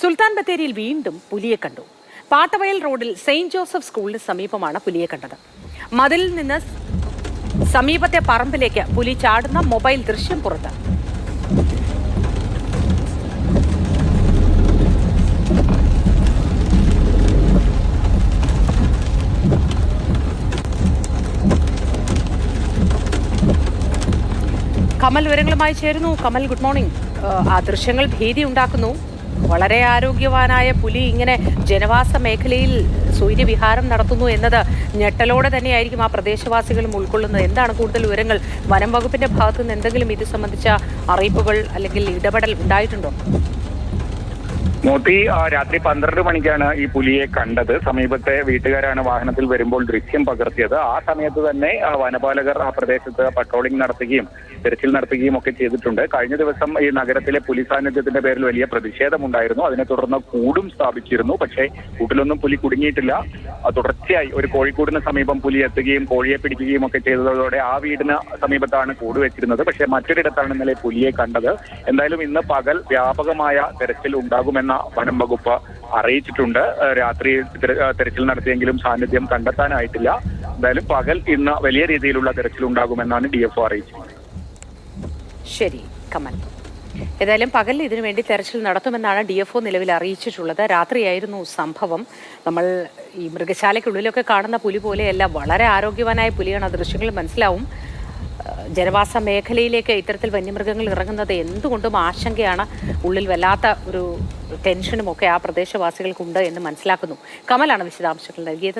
സുൽത്താൻ ബത്തേരിയിൽ വീണ്ടും പുലിയെ കണ്ടു. പാട്ടവയൽ റോഡിൽ സെയിന്റ് ജോസഫ് സ്കൂളിന് സമീപമാണ് പുലിയെ കണ്ടത്. മതിലിൽ നിന്ന് സമീപത്തെ പറമ്പിലേക്ക് പുലി ചാടുന്ന മൊബൈൽ ദൃശ്യം പുറത്ത്. കമൽ വിവരങ്ങളുമായി ചേരുന്നു. Kamal good morning. ആ ദൃശ്യങ്ങൾ ഭീതി ഉണ്ടാക്കുന്നു. വളരെ ആരോഗ്യവാനായ പുലി ഇങ്ങനെ ജനവാസ മേഖലയിൽ സൂര്യവിഹാരം നടത്തുന്നു എന്നത് ഞെട്ടലോടെ തന്നെയായിരിക്കും ആ പ്രദേശവാസികളും ഉൾക്കൊള്ളുന്നത്. എന്താണ് കൂടുതൽ വിവരങ്ങൾ? വനം വകുപ്പിന്റെ ഭാഗത്തുനിന്ന് എന്തെങ്കിലും ഇത് സംബന്ധിച്ച അറിയിപ്പുകൾ അല്ലെങ്കിൽ ഇടപെടൽ ഉണ്ടായിട്ടുണ്ടോ? മോത്തി രാത്രി പന്ത്രണ്ട് മണിക്കാണ് ഈ പുലിയെ കണ്ടത്. സമീപത്തെ വീട്ടുകാരാണ് വാഹനത്തിൽ വരുമ്പോൾ ദൃശ്യം പകർത്തിയത്. ആ സമയത്ത് തന്നെ വനപാലകർ ആ പ്രദേശത്ത് പട്രോളിംഗ് നടത്തുകയും തെരച്ചിൽ നടത്തുകയും ഒക്കെ ചെയ്തിട്ടുണ്ട്. കഴിഞ്ഞ ദിവസം ഈ നഗരത്തിലെ പുലി സാന്നിധ്യത്തിന്റെ പേരിൽ വലിയ പ്രതിഷേധമുണ്ടായിരുന്നു. അതിനെ തുടർന്ന് കൂടും സ്ഥാപിച്ചിരുന്നു. പക്ഷേ കൂട്ടിലൊന്നും പുലി കുടുങ്ങിയിട്ടില്ല. തുടർച്ചയായി ഒരു കോഴിക്കൂടിന് സമീപം പുലി എത്തുകയും കോഴിയെ പിടിക്കുകയും ഒക്കെ ചെയ്തതോടെ ആ വീടിന് സമീപത്താണ് കൂട് വെച്ചിരുന്നത്. പക്ഷേ മറ്റൊരിടത്താണ് ഇന്നലെ പുലിയെ കണ്ടത്. എന്തായാലും ഇന്ന് പകൽ വ്യാപകമായ തെരച്ചിൽ ഉണ്ടാകുമെന്ന വനം വകുപ്പ് അറിയിച്ചിട്ടുണ്ട്. രാത്രി തെര- തെരച്ചിൽ നടത്തിയെങ്കിലും സാന്നിധ്യം കണ്ടെത്താനായിട്ടില്ല. എന്തായാലും പകൽ ഇന്ന് വലിയ രീതിയിലുള്ള തെരച്ചിൽ ഉണ്ടാകുമെന്നാണ് ഡി എഫ് അറിയിച്ചത് ശരി കമൽ. ഏതായാലും പകൽ ഇതിനു വേണ്ടി തെരച്ചിൽ നടത്തുമെന്നാണ് ഡി എഫ് ഒ നിലവിൽ അറിയിച്ചിട്ടുള്ളത്. രാത്രിയായിരുന്നു സംഭവം. നമ്മൾ ഈ മൃഗശാലയ്ക്കുള്ളിലൊക്കെ കാണുന്ന പുലി പോലെയല്ല വളരെ ആരോഗ്യവാനായ പുലിയാണ് ദൃശ്യങ്ങൾ മനസ്സിലാവും. ജനവാസ മേഖലയിലേക്ക് ഇത്തരത്തിൽ വന്യമൃഗങ്ങൾ ഇറങ്ങുന്നത് എന്തുകൊണ്ടും ആശങ്കയാണ്. ഉള്ളിൽ വല്ലാത്ത ഒരു ടെൻഷനും ഒക്കെ ആ പ്രദേശവാസികൾക്കുണ്ട് എന്ന് മനസ്സിലാക്കുന്നു. കമലാണ് വിശദാംശങ്ങൾ നൽകിയത്.